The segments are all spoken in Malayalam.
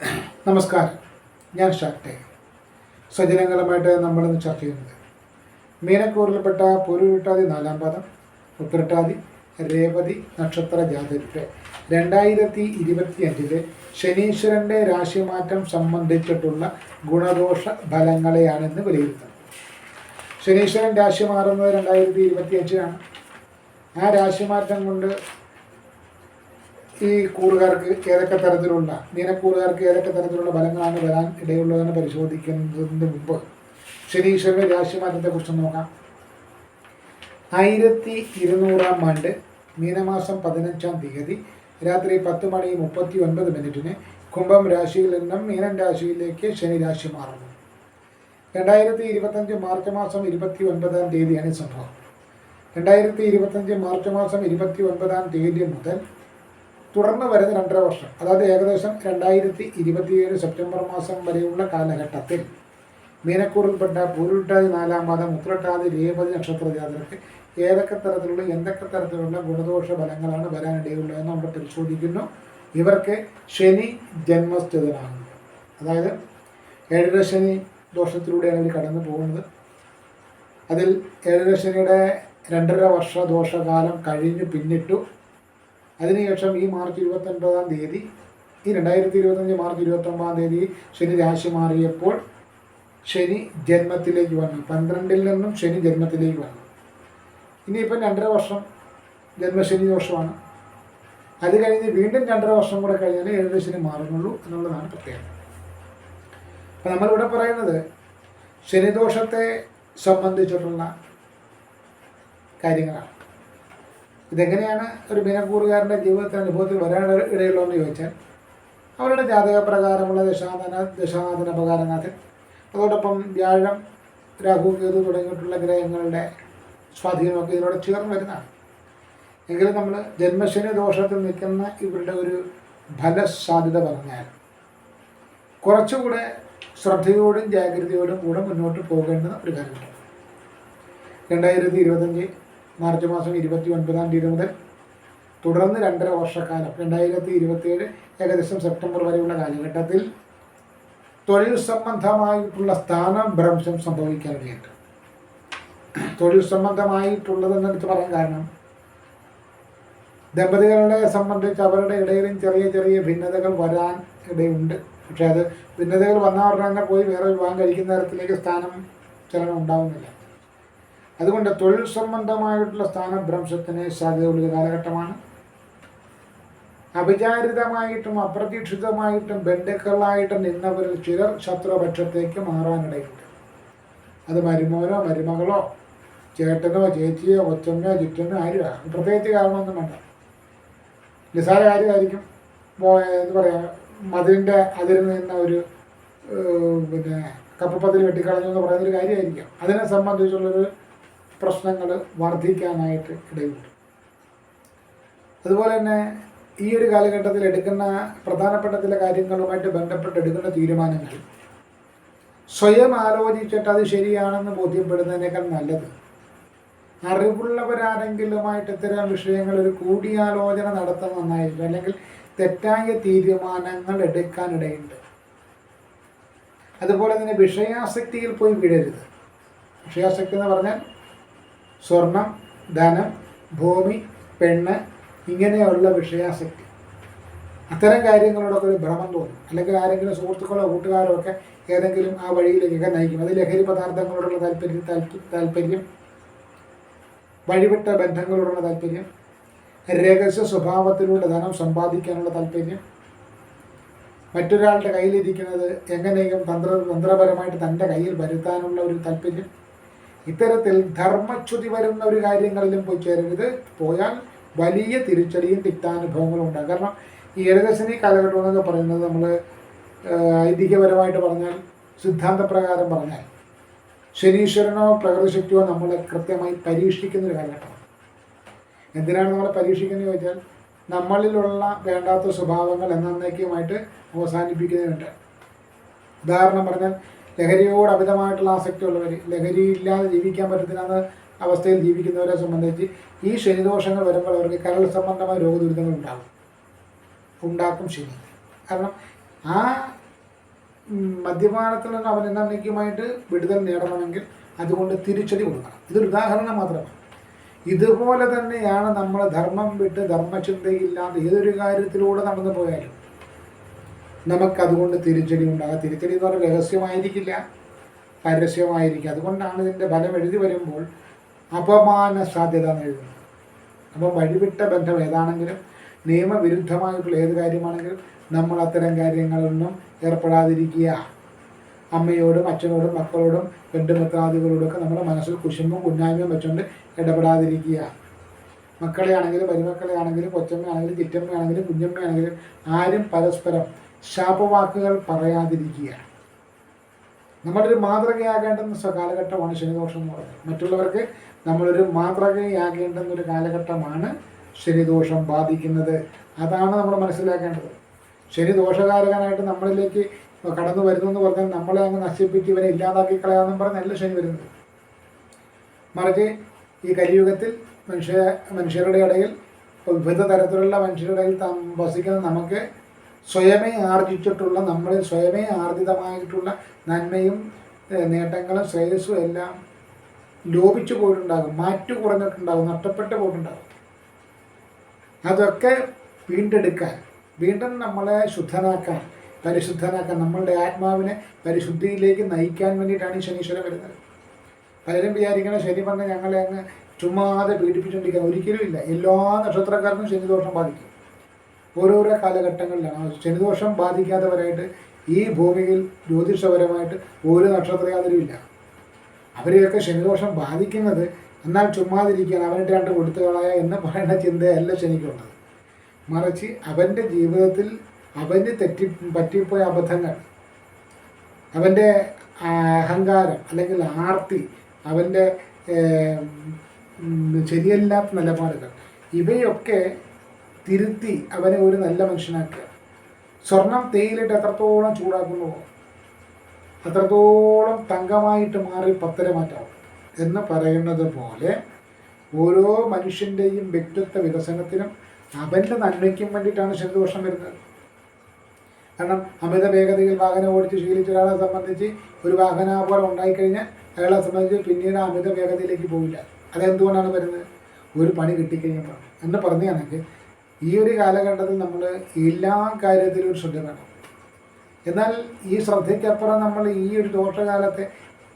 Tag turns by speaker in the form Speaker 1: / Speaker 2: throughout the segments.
Speaker 1: നമസ്കാരം. ഞാൻ ഷാക്ടെ സജനങ്ങളുമായിട്ട് നമ്മളിന്ന് ചർച്ച ചെയ്യുന്നത് മീനക്കൂറിൽപ്പെട്ട പൊരുവിട്ടാതി നാലാം പാദം ഉത്തരട്ടാതി രേവതി നക്ഷത്ര ജാതരുടെ രണ്ടായിരത്തി ഇരുപത്തി അഞ്ചിലെ ശനീശ്വരന്റെ രാശിമാറ്റം സംബന്ധിച്ചിട്ടുള്ള ഗുണദോഷ ഫലങ്ങളെയാണ് ഇന്ന് വിലയിരുത്തുന്നത് ശനീശ്വരൻ രാശി മാറുന്നത് രണ്ടായിരത്തി ഇരുപത്തി അഞ്ചിലാണ് ആ രാശിമാറ്റം കൊണ്ട് ഈ കൂറുകാർക്ക് ഏതൊക്കെ തരത്തിലുള്ള മീനക്കൂറുകാർക്ക് ഏതൊക്കെ തരത്തിലുള്ള ഫലങ്ങളാണ് വരാൻ ഇടയുള്ളതെന്ന് പരിശോധിക്കുന്നതിന് മുമ്പ് ശനീശ്വരന്റെ രാശിമാറ്റത്തെക്കുറിച്ച് നോക്കാം. ആയിരത്തി ഇരുന്നൂറാം ആണ്ട് മീനമാസം പതിനഞ്ചാം തീയതി രാത്രി പത്ത് മണി മുപ്പത്തി ഒൻപത് മിനിറ്റിന് കുംഭം രാശിയിൽ നിന്നും മീനൻ രാശിയിലേക്ക് ശനി രാശി മാറുന്നു. രണ്ടായിരത്തി ഇരുപത്തഞ്ച് മാർച്ച് മാസം ഇരുപത്തി ഒൻപതാം തീയതിയാണ് സംഭവം. രണ്ടായിരത്തി ഇരുപത്തഞ്ച് മാർച്ച് മാസം ഇരുപത്തി ഒൻപതാം തീയതി മുതൽ തുടർന്ന് വരുന്ന രണ്ടര വർഷം അതായത് ഏകദേശം രണ്ടായിരത്തി ഇരുപത്തിയേഴ് സെപ്റ്റംബർ മാസം വരെയുള്ള കാലഘട്ടത്തിൽ മീനക്കൂറിൽപ്പെട്ട പൂരുട്ടാതി നാലാം പാദം ഉത്രട്ടാതി രേവതി നക്ഷത്ര ജാതകർക്ക് ഏതൊക്കെ തരത്തിലുള്ള എന്തൊക്കെ തരത്തിലുള്ള ഗുണദോഷ ഫലങ്ങളാണ് വരാനിടയുള്ളതെന്ന് നമ്മൾ പരിശോധിക്കുന്നു. ഇവർക്ക് ശനി ജന്മസ്ഥിതനാണ് അതായത് ഏഴര ശനി ദോഷത്തിലൂടെയാണ് ഇവർ കടന്നു പോകുന്നത്. അതിൽ ഏഴര ശനിയുടെ രണ്ടര വർഷ ദോഷകാലം കഴിഞ്ഞ് പിന്നിട്ടു. അതിനുശേഷം ഈ മാർച്ച് ഇരുപത്തൊൻപതാം തീയതി ഈ രണ്ടായിരത്തി ഇരുപത്തഞ്ച് മാർച്ച് ഇരുപത്തൊമ്പതാം തീയതി ശനി രാശി മാറിയപ്പോൾ ശനി ജന്മത്തിലേക്ക് വന്നു. പന്ത്രണ്ടിൽ നിന്നും ശനി ജന്മത്തിലേക്ക് വന്നു. ഇനിയിപ്പം രണ്ടര വർഷം ജന്മശനി ദോഷമാണ്. അത് കഴിഞ്ഞ് വീണ്ടും രണ്ടര വർഷം കൂടെ കഴിഞ്ഞാൽ ഏഴര ശനി മാറുന്നുള്ളൂ എന്നുള്ളതാണ് പ്രത്യേകത. അപ്പം നമ്മളിവിടെ പറയുന്നത് ശനിദോഷത്തെ സംബന്ധിച്ചിട്ടുള്ള കാര്യങ്ങളാണ്. ഇതെങ്ങനെയാണ് ഒരു മീനക്കൂറുകാരന്റെ ജീവിതത്തിൽ അനുഭവത്തിൽ വരാൻ ഇടയുള്ളതെന്ന് ചോദിച്ചാൽ അവരുടെ ജാതക പ്രകാരമുള്ള ദശാധന ദശാനാഥന പ്രകാരനാഥൻ അതോടൊപ്പം വ്യാഴം രാഹു കേതു തുടങ്ങിയിട്ടുള്ള ഗ്രഹങ്ങളുടെ സ്വാധീനമൊക്കെ ഇതിനോട് ചേർന്ന് വരുന്നതാണ്. എങ്കിലും നമ്മൾ ജന്മശനി ദോഷത്തിൽ നിൽക്കുന്ന ഇവരുടെ ഒരു ഫലസാധ്യത പറഞ്ഞാൽ കുറച്ചുകൂടെ ശ്രദ്ധയോടും ജാഗ്രതയോടും കൂടെ മുന്നോട്ട് പോകേണ്ടുന്ന ഒരു കാര്യമുണ്ട്. രണ്ടായിരത്തി ഇരുപത്തഞ്ച് മാർച്ച് മാസം ഇരുപത്തി ഒൻപതാം തീയതി മുതൽ തുടർന്ന് രണ്ടര വർഷക്കാലം രണ്ടായിരത്തി ഇരുപത്തിയേഴ് ഏകദേശം സെപ്റ്റംബർ വരെയുള്ള കാലഘട്ടത്തിൽ തൊഴിൽ സംബന്ധമായിട്ടുള്ള സ്ഥാനഭ്രംശം സംഭവിക്കാനിടയുണ്ട് തൊഴിൽ സംബന്ധമായിട്ടുള്ളതെന്ന് എടുത്ത് പറയാൻ കാരണം ദമ്പതികളെ സംബന്ധിച്ച് അവരുടെ ഇടയിലും ചെറിയ ചെറിയ ഭിന്നതകൾ വരാൻ ഇടയുണ്ട്. പക്ഷേ അത് ഭിന്നതകൾ വന്ന ഉടനെ പോയി വേറെ വിവാഹം കഴിക്കുന്ന തരത്തിലേക്ക് സ്ഥാനം ചലനം ഉണ്ടാവുന്നില്ല. അതുകൊണ്ട് തൊഴിൽ സംബന്ധമായിട്ടുള്ള സ്ഥാനഭ്രംശത്തിന് സാധ്യതയുള്ള കാലഘട്ടമാണ്. അവിചാരിതമായിട്ടും അപ്രതീക്ഷിതമായിട്ടും ബന്ധുക്കളായിട്ടും നിന്നവരിൽ ചിലർ ശത്രുപക്ഷത്തേക്ക് മാറാനിടയുണ്ട്. അത് മരുമോനോ മരുമകളോ ചേട്ടനോ ചേച്ചിയോ കൊച്ചമ്മയോ ചുറ്റമ്മയോ ആരും പ്രത്യേകിച്ച് കാരണമൊന്നും വേണ്ട. നിസാര കാര്യമായിരിക്കും. എന്താ പറയുക മതിലിന്റെ അതിരിൽ നിന്ന ഒരു പിന്നെ കപ്പപ്പത്തിൽ വെട്ടിക്കളഞ്ഞു എന്ന് പറയുന്നൊരു കാര്യമായിരിക്കാം. അതിനെ സംബന്ധിച്ചുള്ളൊരു പ്രശ്നങ്ങൾ വർദ്ധിക്കാനായിട്ട് ഇടയുണ്ട്. അതുപോലെ തന്നെ ഈ ഒരു കാലഘട്ടത്തിൽ എടുക്കുന്ന പ്രധാനപ്പെട്ട ചില കാര്യങ്ങളുമായിട്ട് ബന്ധപ്പെട്ട് എടുക്കുന്ന തീരുമാനങ്ങൾ സ്വയം ആലോചിച്ചിട്ട് അത് ശരിയാണെന്ന് ബോധ്യപ്പെടുന്നതിനേക്കാൾ നല്ലത്. അറിവുള്ളവരാരെങ്കിലുമായിട്ട് ഇത്തരം വിഷയങ്ങൾ ഒരു കൂടിയാലോചന നടത്താൻ നന്നായിരിക്കും അല്ലെങ്കിൽ തെറ്റായ തീരുമാനങ്ങൾ എടുക്കാനിടയുണ്ട് അതുപോലെ തന്നെ വിഷയാസക്തിയിൽ പോയി വീഴരുത്. വിഷയാസക്തി എന്ന് പറഞ്ഞാൽ സ്വർണം ധനം ഭൂമി പെണ്ണ് ഇങ്ങനെയുള്ള വിഷയാസക്തി. അത്തരം കാര്യങ്ങളോടൊക്കെ ഒരു ഭ്രമം തോന്നും. അല്ലെങ്കിൽ ആരെങ്കിലും സുഹൃത്തുക്കളോ കൂട്ടുകാരോ ഒക്കെ ഏതെങ്കിലും ആ വഴിയിലേക്കൊക്കെ നയിക്കും. അത് ലഹരി പദാർത്ഥങ്ങളോടുള്ള താല്പര്യം താല്പര്യം വഴിവിട്ട ബന്ധങ്ങളോടുള്ള താല്പര്യം രഹസ്യ സ്വഭാവത്തിലൂടെ ധനം സമ്പാദിക്കാനുള്ള താല്പര്യം മറ്റൊരാളുടെ കയ്യിലിരിക്കുന്നത് എങ്ങനെയും തന്ത്ര തന്ത്രപരമായിട്ട് തന്റെ കയ്യിൽ വരുത്താനുള്ള ഒരു താല്പര്യം ഇത്തരത്തിൽ ധർമ്മച്യുതി വരുന്ന ഒരു കാര്യങ്ങളിലും പോയി ചേരരുത്. പോയാൽ വലിയ തിരിച്ചടിയും തിക്താനുഭവങ്ങളും ഉണ്ടാകും. കാരണം ഈ ഏകദശനി കാലഘട്ടം എന്നൊക്കെ പറയുന്നത് നമ്മൾ ഐതിഹ്യപരമായിട്ട് പറഞ്ഞാൽ സിദ്ധാന്തപ്രകാരം പറഞ്ഞാൽ ശനീശ്വരനോ പ്രകൃതിശക്തിയോ നമ്മളെ കൃത്യമായി പരീക്ഷിക്കുന്ന ഒരു കാലഘട്ടമാണ്. എന്തിനാണ് നമ്മളെ പരീക്ഷിക്കുന്നത് ചോദിച്ചാൽ നമ്മളിലുള്ള വേണ്ടാത്ത സ്വഭാവങ്ങൾ എന്നേക്കുമായിട്ട് അവസാനിപ്പിക്കുന്നതിനുണ്ട്. ഉദാഹരണം പറഞ്ഞാൽ ലഹരിയോട് അമിതമായിട്ടുള്ള ആസക്തിയുള്ളവർ ലഹരി ഇല്ലാതെ ജീവിക്കാൻ പറ്റത്തില്ലാത്ത അവസ്ഥയിൽ ജീവിക്കുന്നവരെ സംബന്ധിച്ച് ഈ ശനിദോഷങ്ങൾ വരുമ്പോൾ അവർക്ക് കരൾ സംബന്ധമായ രോഗദുരിതങ്ങൾ ഉണ്ടാകും. ഉണ്ടാക്കും ശനി. കാരണം ആ മദ്യപാനത്തിൽ നിന്ന് അവൻ എന്നേക്കുമായിട്ട് വിടുതൽ നേടണമെങ്കിൽ അതുകൊണ്ട് തിരിച്ചടി കൊടുക്കണം. ഇതൊരു ഉദാഹരണം മാത്രമാണ് ഇതുപോലെ തന്നെയാണ് നമ്മൾ ധർമ്മം വിട്ട് ധർമ്മചിന്തയില്ലാതെ ഏതൊരു കാര്യത്തിലൂടെ നടന്നു പോയാലും നമുക്കതുകൊണ്ട് തിരിച്ചടി ഉണ്ടാകാം. തിരിച്ചടി എന്ന് പറഞ്ഞാൽ രഹസ്യമായിരിക്കില്ല. പരസ്യമായിരിക്കും. അതുകൊണ്ടാണ് ഇതിന്റെ ഫലം എഴുതി വരുമ്പോൾ അപമാന സാധ്യത എന്ന് എഴുതുന്നത്. അപ്പോൾ വഴിവിട്ട ബന്ധം ഏതാണെങ്കിലും നിയമവിരുദ്ധമായിട്ടുള്ള ഏത് കാര്യമാണെങ്കിലും നമ്മൾ അത്തരം കാര്യങ്ങളൊന്നും ഏർപ്പെടാതിരിക്കുക. അമ്മയോടും അച്ഛനോടും മക്കളോടും ബന്ധുമിത്രാദികളോടൊക്കെ നമ്മുടെ മനസ്സിൽ കുശുമ്പും കുഞ്ഞായ്മയും വെച്ചുകൊണ്ട് ഇടപെടാതിരിക്കുക. മക്കളെ ആണെങ്കിലും മരുമക്കളെ ആണെങ്കിലും കൊച്ചമ്മയാണെങ്കിലും ചിറ്റമ്മയാണെങ്കിലും കുഞ്ഞമ്മയാണെങ്കിലും ആരും പരസ്പരം ശാപവാക്കുകൾ പറയാതിരിക്കുക. നമ്മളൊരു സ- കാലഘട്ടമാണ് ശനിദോഷം എന്ന് പറയുന്നത്. മറ്റുള്ളവർക്ക് നമ്മളൊരു മാതൃകയാകേണ്ടുന്ന ഒരു കാലഘട്ടമാണ് ശനിദോഷം ബാധിക്കുന്നത്. അതാണ് നമ്മൾ മനസ്സിലാക്കേണ്ടത്. ശനി ദോഷകാരകനായിട്ട് നമ്മളിലേക്ക് കടന്നു വരുന്നു എന്ന് പറഞ്ഞാൽ നമ്മളെ അങ്ങ് നശിപ്പിച്ച് ഇവനെ ഇല്ലാതാക്കി കളയാമെന്നും പറഞ്ഞല്ല ശനി വരുന്നത്. മറിച്ച് ഈ കലിയുഗത്തിൽ മനുഷ്യ മനുഷ്യരുടെ ഇടയിൽ വിവിധ തരത്തിലുള്ള മനുഷ്യരുടെ ഇടയിൽ വസിക്കുന്ന നമുക്ക് സ്വയമേ ആർജിച്ചിട്ടുള്ള നമ്മളിൽ സ്വയമേ ആർജിതമായിട്ടുള്ള നന്മയും നേട്ടങ്ങളും ശ്രേയസ്സും എല്ലാം ലോപിച്ചു പോയിട്ടുണ്ടാകും മാറ്റു കുറഞ്ഞിട്ടുണ്ടാകും നഷ്ടപ്പെട്ടു പോയിട്ടുണ്ടാകും. അതൊക്കെ വീണ്ടെടുക്കാൻ വീണ്ടും നമ്മളെ ശുദ്ധനാക്കാൻ പരിശുദ്ധനാക്കാൻ നമ്മളുടെ ആത്മാവിനെ പരിശുദ്ധിയിലേക്ക് നയിക്കാൻ വേണ്ടിയിട്ടാണ് ഈ ശനീശ്വരൻ വരുന്നത്. പലരും വിചാരിക്കണ ശനി പറഞ്ഞ് ഞങ്ങളെ അങ്ങ് ചുമ്മാതെ പീഡിപ്പിച്ചുകൊണ്ടിരിക്കാൻ ഒരിക്കലും ഇല്ല. എല്ലാ നക്ഷത്രക്കാർക്കും ശനിദോഷം ബാധിക്കും. ഓരോരോ കാലഘട്ടങ്ങളിലാണ്. ശനിദോഷം ബാധിക്കാത്തവരായിട്ട് ഈ ഭൂമിയിൽ ജ്യോതിഷപരമായിട്ട് ഒരു നക്ഷത്രയാതിരുമില്ല. അവരെയൊക്കെ ശനിദോഷം ബാധിക്കുന്നത് എന്നാൽ ചുമ്മാതിരിക്കാൻ അവന്റെ രണ്ട് കൊടുത്തുകളായ എന്ന് പറയുന്ന ചിന്തയല്ല ശനിക്കുള്ളത്. മറിച്ച് അവന്റെ ജീവിതത്തിൽ അവന് തെറ്റി പറ്റിപ്പോയ അബദ്ധങ്ങൾ അവന്റെ അഹങ്കാരം അല്ലെങ്കിൽ ആർത്തി അവന്റെ ശരിയല്ലാത്ത നിലപാടുകൾ ഇവയൊക്കെ തിരുത്തി അവനെ ഒരു നല്ല മനുഷ്യനാക്കുക. സ്വർണം തേയിലിട്ട് എത്രത്തോളം ചൂടാക്കുന്നുവോ അത്രത്തോളം തങ്കമായിട്ട് മാറി പത്തര മാറ്റാവും എന്ന് പറയുന്നത് പോലെ ഓരോ മനുഷ്യന്റെയും വ്യക്തിത്വ വികസനത്തിനും അവന്റെ നന്മയ്ക്കും വേണ്ടിയിട്ടാണ് ശനിദോഷം വരുന്നത്. കാരണം അമിത വേഗതയിൽ വാഹനം ഓടിച്ച് ശീലിച്ച ഒരാളെ സംബന്ധിച്ച് ഒരു വാഹനാപകടം ഉണ്ടായിക്കഴിഞ്ഞാൽ അയാളെ സംബന്ധിച്ച് പിന്നീട് അമിത വേഗതയിലേക്ക് പോവില്ല. അതെന്തുകൊണ്ടാണ് വരുന്നത്? ഒരു പണി കിട്ടിക്കഴിഞ്ഞപ്പോൾ. എന്ന് പറഞ്ഞാണെങ്കിൽ ഈ ഒരു കാലഘട്ടത്തിൽ നമ്മൾ എല്ലാ കാര്യത്തിലും ശ്രദ്ധ വേണം എന്നാൽ ഈ ശ്രദ്ധയ്ക്കപ്പുറം നമ്മൾ ഈ ഒരു ദോഷകാലത്തെ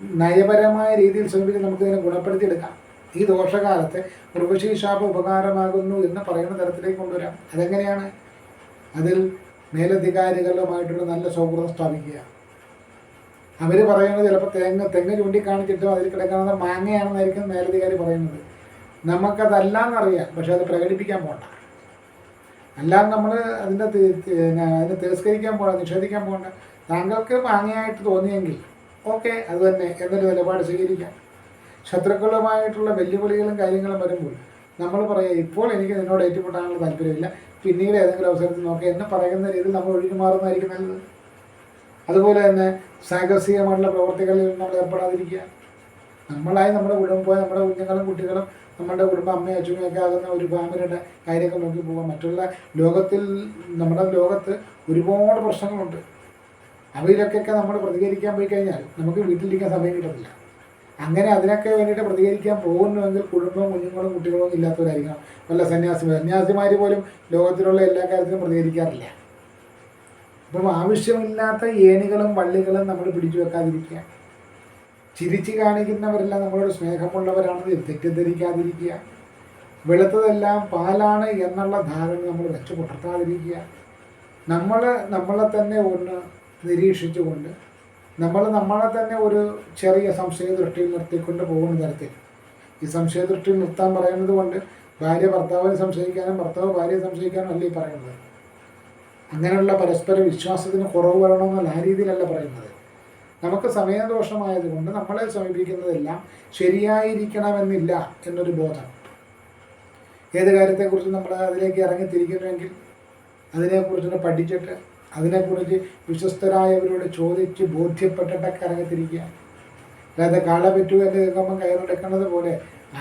Speaker 1: നയപരമായ രീതിയിൽ ശ്രമിച്ച് നമുക്കിതിനെ ഗുണപ്പെടുത്തിയെടുക്കാം. ഈ ദോഷകാലത്തെ ഉർവശി ശാപ ഉപകാരമാകുന്നു എന്ന് പറയുന്ന തരത്തിലേക്ക് കൊണ്ടുവരാം. അതെങ്ങനെയാണ്? അതിൽ മേലധികാരികളുമായിട്ടുള്ള നല്ല സൗഹൃദം സ്ഥാപിക്കുക. അവർ പറയുന്നത് ചിലപ്പോൾ തേങ്ങ തെങ്ങ് ചൂണ്ടിക്കാണിച്ചിട്ടും അതിൽ കിടക്കുന്നത് മാങ്ങയാണെന്നായിരിക്കും മേലധികാരി പറയുന്നത്. നമുക്കതല്ലാന്നറിയാം പക്ഷെ അത് പ്രകടിപ്പിക്കാൻ പോകണ്ട അല്ലാതെ നമ്മൾ അതിന്റെ അതിനെ തിരസ്കരിക്കാൻ പോകണ്ട നിഷേധിക്കാൻ പോകണ്ട. താങ്കൾക്ക് മാങ്ങയായിട്ട് തോന്നിയെങ്കിൽ ഓക്കെ അത് തന്നെ എന്നൊരു നിലപാട് സ്വീകരിക്കാം. ശത്രുക്കളുമായിട്ടുള്ള വെല്ലുവിളികളും കാര്യങ്ങളും വരുമ്പോൾ നമ്മൾ പറയുക ഇപ്പോൾ എനിക്ക് നിന്നോട് ഏറ്റുമുട്ടാനുള്ള താല്പര്യമില്ല. പിന്നീട് ഏതെങ്കിലും അവസരത്തിൽ നോക്കാം എന്ന് പറയുന്ന രീതിയിൽ നമ്മൾ ഒഴിഞ്ഞു മാറുന്നതായിരിക്കും നല്ലത്. അതുപോലെ തന്നെ സാഹസികമായിട്ടുള്ള പ്രവർത്തികളിൽ നമ്മൾ ഏർപ്പെടാതിരിക്കുക. നമ്മളായി നമ്മുടെ കുടുംബം നമ്മുടെ കുഞ്ഞുങ്ങളും കുട്ടികളും നമ്മുടെ കുടുംബം അമ്മയും അച്ഛനും ആകുന്ന ഒരു ഫാമിലിയുടെ കാര്യമൊക്കെ നോക്കി പോകാം. മറ്റുള്ള ലോകത്തിൽ നമ്മുടെ ലോകത്ത് ഒരുപാട് പ്രശ്നങ്ങളുണ്ട്. അവയിലൊക്കെ നമ്മൾ പ്രതികരിക്കാൻ പോയി കഴിഞ്ഞാൽ നമുക്ക് വീട്ടിലിരിക്കാൻ സമയം കിട്ടത്തില്ല. അങ്ങനെ അതിനൊക്കെ വേണ്ടിയിട്ട് പ്രതികരിക്കാൻ പോകുന്നുവെങ്കിൽ കുടുംബവും കുഞ്ഞുങ്ങളും കുട്ടികളും ഇല്ലാത്തവരായിരിക്കണം. വല്ല സന്യാസി സന്യാസിമാർ പോലും ലോകത്തിലുള്ള എല്ലാ കാര്യത്തിലും പ്രതികരിക്കാറില്ല. അപ്പം ആവശ്യമില്ലാത്ത ഏണികളും വള്ളികളും നമ്മൾ പിടിച്ചു വെക്കാതിരിക്കുക. ചിരിച്ച് കാണിക്കുന്നവരെല്ലാം നമ്മളോട് സ്നേഹമുള്ളവരാണെന്ന് തെറ്റിദ്ധരിക്കാതിരിക്കുക. വെളുത്തതെല്ലാം പാലാണ് എന്നുള്ള ധാരണ നമ്മൾ വെച്ച് പുലർത്താതിരിക്കുക. നമ്മൾ നമ്മളെ തന്നെ ഒന്ന് നിരീക്ഷിച്ചുകൊണ്ട് നമ്മൾ നമ്മളെ തന്നെ ഒരു ചെറിയ സംശയ ദൃഷ്ടിയിൽ നിർത്തിക്കൊണ്ട് പോകുന്ന തരത്തിൽ. ഈ സംശയ ദൃഷ്ടി നിർത്താൻ പറയുന്നത് കൊണ്ട് ഭാര്യ ഭർത്താവിനെ സംശയിക്കാനും ഭർത്താവ് ഭാര്യയെ സംശയിക്കാനും അല്ല പറയുന്നത്? അങ്ങനെയുള്ള പരസ്പര വിശ്വാസത്തിന് കുറവ് വരണമെന്നല്ല ആ രീതിയിലല്ല പറയുന്നത്. നമുക്ക് സമയദോഷമായതുകൊണ്ട് നമ്മളെ സമീപിക്കുന്നതെല്ലാം ശരിയായിരിക്കണമെന്നില്ല എന്നൊരു ബോധം. ഏത് കാര്യത്തെക്കുറിച്ച് നമ്മൾ അതിലേക്ക് ഇറങ്ങിത്തിരിക്കുന്നുവെങ്കിൽ അതിനെക്കുറിച്ച് പഠിച്ചിട്ട് അതിനെക്കുറിച്ച് വിശ്വസ്തരായവരോട് ചോദിച്ച് ബോധ്യപ്പെട്ടിട്ടൊക്കെ ഇറങ്ങിത്തിരിക്കുക. അല്ലാതെ കാള പറ്റൂ എന്ന് കേൾക്കുമ്പം കയറെടുക്കുന്നത് പോലെ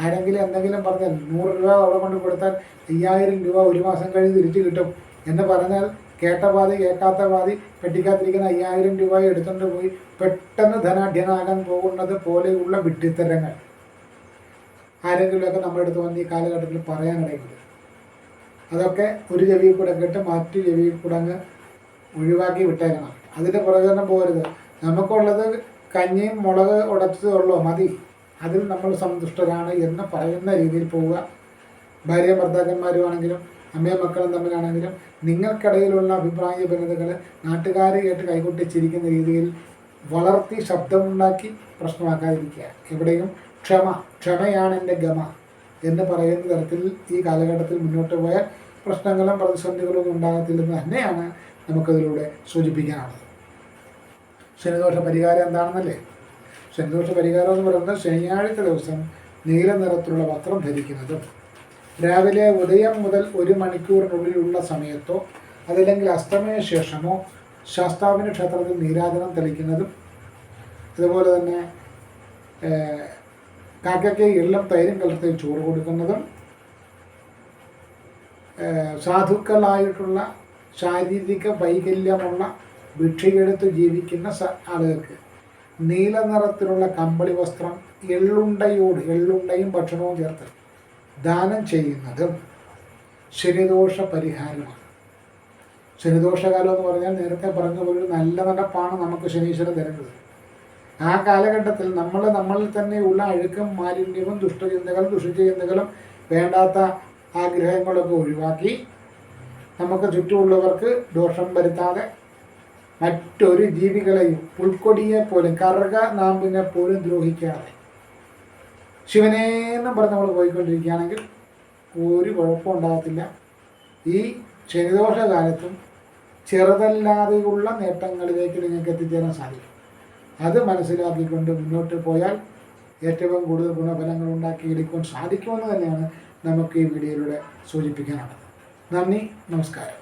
Speaker 1: ആരെങ്കിലും എന്തെങ്കിലും പറഞ്ഞാൽ നൂറ് രൂപ അവിടെ കൊണ്ട് കൊടുത്താൽ അയ്യായിരം രൂപ ഒരു മാസം കഴിഞ്ഞ് തിരിച്ചു കിട്ടും എന്ന് പറഞ്ഞാൽ കേട്ട പാതി കേൾക്കാത്ത പാതി പെട്ടിക്കാത്തിരിക്കുന്ന അയ്യായിരം രൂപ എടുത്തുകൊണ്ട് പോയി പെട്ടെന്ന് ധനാഢ്യനാകാൻ പോകുന്നത് പോലെയുള്ള വിഡ്ഢിത്തരങ്ങൾ. ആരെങ്കിലുമൊക്കെ നമ്മുടെ അടുത്ത് വന്ന് ഈ കാലഘട്ടത്തിൽ പറയാനിടയുണ്ട്. അതൊക്കെ ഒരു ചെവിയിൽ കൂടെ കേട്ട് മറ്റു ചെവിയിൽ കൂടെ അങ്ങ് ഒഴിവാക്കി വിട്ടേക്കണം. അതിന്റെ പ്രയോജനം പോരുത് നമുക്കുള്ളത് കഞ്ഞിയും മുളക് ഉടച്ചതുള്ളൂ മതി. അതിൽ നമ്മൾ സന്തുഷ്ടരാണ് എന്ന് പറയുന്ന രീതിയിൽ പോവുക. ഭാര്യ ഭർത്താക്കന്മാരുമാണെങ്കിലും അമ്മയും മക്കളും തമ്മിലാണെങ്കിലും നിങ്ങൾക്കിടയിലുള്ള അഭിപ്രായ ഭിന്നതകൾ നാട്ടുകാർ കേട്ട് കൈകൊട്ടിച്ചിരിക്കുന്ന രീതിയിൽ വളർത്തി ശബ്ദമുണ്ടാക്കി പ്രശ്നമാക്കാതിരിക്കുക. എവിടെയും ക്ഷമ ക്ഷമയാണ് എന്റെ ഗമ എന്ന് പറയുന്ന തരത്തിൽ ഈ കാലഘട്ടത്തിൽ മുന്നോട്ട് പോയ പ്രശ്നങ്ങളും പ്രതിസന്ധികളും ഒന്നും ഉണ്ടാകത്തില്ലെന്ന് തന്നെയാണ് നമുക്കതിലൂടെ സൂചിപ്പിക്കാനുള്ളത്. ശനിദോഷ പരിഹാരം എന്താണെന്നല്ലേ? ശനിദോഷ പരിഹാരം എന്ന് പറയുന്നത് ശനിയാഴ്ച ദിവസം നീല നിറത്തിലുള്ള വസ്ത്രം ധരിക്കുന്നതും രാവിലെ ഉദയം മുതൽ ഒരു മണിക്കൂറിനുള്ളിലുള്ള സമയത്തോ അതല്ലെങ്കിൽ അസ്തമയ ശേഷമോ ശാസ്താവിന് ക്ഷേത്രത്തിൽ നീരാജനം തെളിക്കുന്നതും അതുപോലെ തന്നെ കാക്കയ്ക്ക് എള്ളും തൈരും കലർത്തി ചോറ് കൊടുക്കുന്നതും സാധുക്കളായിട്ടുള്ള ശാരീരിക വൈകല്യമുള്ള ഭിക്ഷയെടുത്ത് ജീവിക്കുന്ന ആളുകൾക്ക് നീല നിറത്തിലുള്ള കമ്പളി വസ്ത്രം എള്ളുണ്ടയോട് എള്ളുണ്ടയും ഭക്ഷണവും ചേർത്ത് ദാനം ചെയ്യുന്നതും ശനിദോഷ പരിഹാരമാണ് ശനിദോഷകാലം എന്ന് പറഞ്ഞാൽ നേരത്തെ പറഞ്ഞ പോലെ ഒരു നല്ല നടപ്പാണ് നമുക്ക് ശനീശ്വരൻ തരുന്നത്. ആ കാലഘട്ടത്തിൽ നമ്മൾ നമ്മളിൽ തന്നെയുള്ള അഴുക്കും മാലിന്യവും ദുഷ്ടചിന്തകളും ദുഷ്ടചിന്തകളും വേണ്ടാത്ത ആഗ്രഹങ്ങളൊക്കെ ഒഴിവാക്കി നമുക്ക് ചുറ്റുമുള്ളവർക്ക് ദോഷം വരുത്താതെ മറ്റൊരു ജീവികളെയും പുൽക്കൊടിയെ പോലും കറുക നാമ്പിനെ പോലും ദ്രോഹിക്കാതെ ശിവനേന്നും പറഞ്ഞ് നമ്മൾ പോയിക്കൊണ്ടിരിക്കുകയാണെങ്കിൽ ഒരു കുഴപ്പം ഉണ്ടാകത്തില്ല. ഈ ശനിദോഷ കാലത്തും ചെറുതല്ലാതെയുള്ള നേട്ടങ്ങളിലേക്ക് നിങ്ങൾക്ക് എത്തിച്ചേരാൻ സാധിക്കും. അത് മനസ്സിലാക്കിക്കൊണ്ട് മുന്നോട്ട് പോയാൽ ഏറ്റവും കൂടുതൽ ഗുണഫലങ്ങൾ ഉണ്ടാക്കിയെടുക്കുവാൻ സാധിക്കുമെന്ന് തന്നെയാണ് നമുക്ക് ഈ വീഡിയോയിലൂടെ സൂചിപ്പിക്കാനുള്ളത്. നന്ദി നമസ്കാരം.